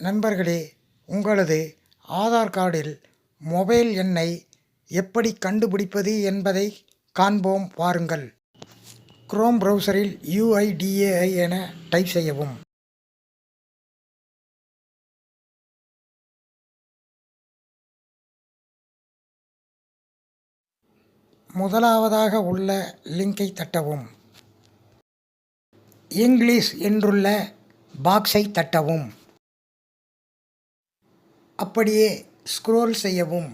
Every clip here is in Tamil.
நண்பர்களே உங்களது ஆதார் கார்டில் மொபைல் எண்ணை எப்படி கண்டுபிடிப்பது என்பதை காண்போம் வாருங்கள் குரோம் ப்ரௌசரில் யுஐடிஏஐ என டைப் செய்யவும். முதலாவதாக உள்ள லிங்கை தட்டவும். இங்கிலீஷ் என்றுள்ள பாக்ஸை தட்டவும். அப்படியே ஸ்க்ரோல் செய்யவும்.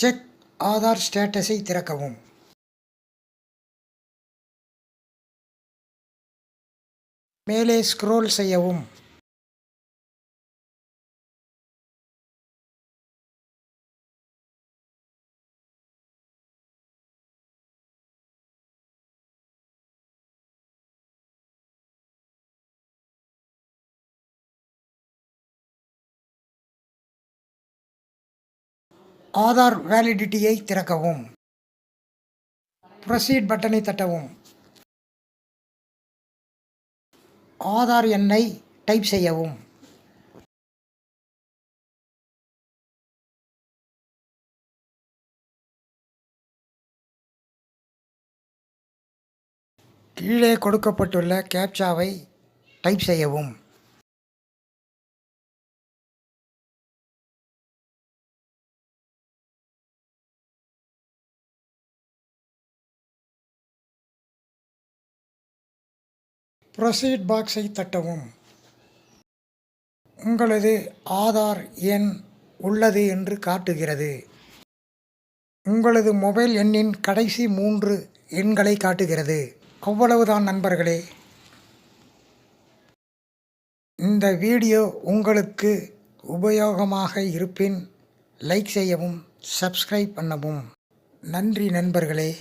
செக் ஆதார் ஸ்டேட்டஸை திறக்கவும். மேலே ஸ்க்ரோல் செய்யவும். ஆதார் வேலிடிட்டியை திறக்கவும். ப்ரொசீட் பட்டனை தட்டவும். ஆதார் எண்ணை டைப் செய்யவும். கீழே கொடுக்கப்பட்டுள்ள கேப்சாவை டைப் செய்யவும். ப்ரொசீட் பாக்ஸை தட்டவும். உங்களது ஆதார் எண் உள்ளது என்று காட்டுகிறது. உங்களது மொபைல் எண்ணின் கடைசி மூன்று எண்களை காட்டுகிறது. அவ்வளவுதான் நண்பர்களே. இந்த வீடியோ உங்களுக்கு உபயோகமாக இருப்பின் லைக் செய்யவும் சப்ஸ்கிரைப் பண்ணவும். நன்றி நண்பர்களே.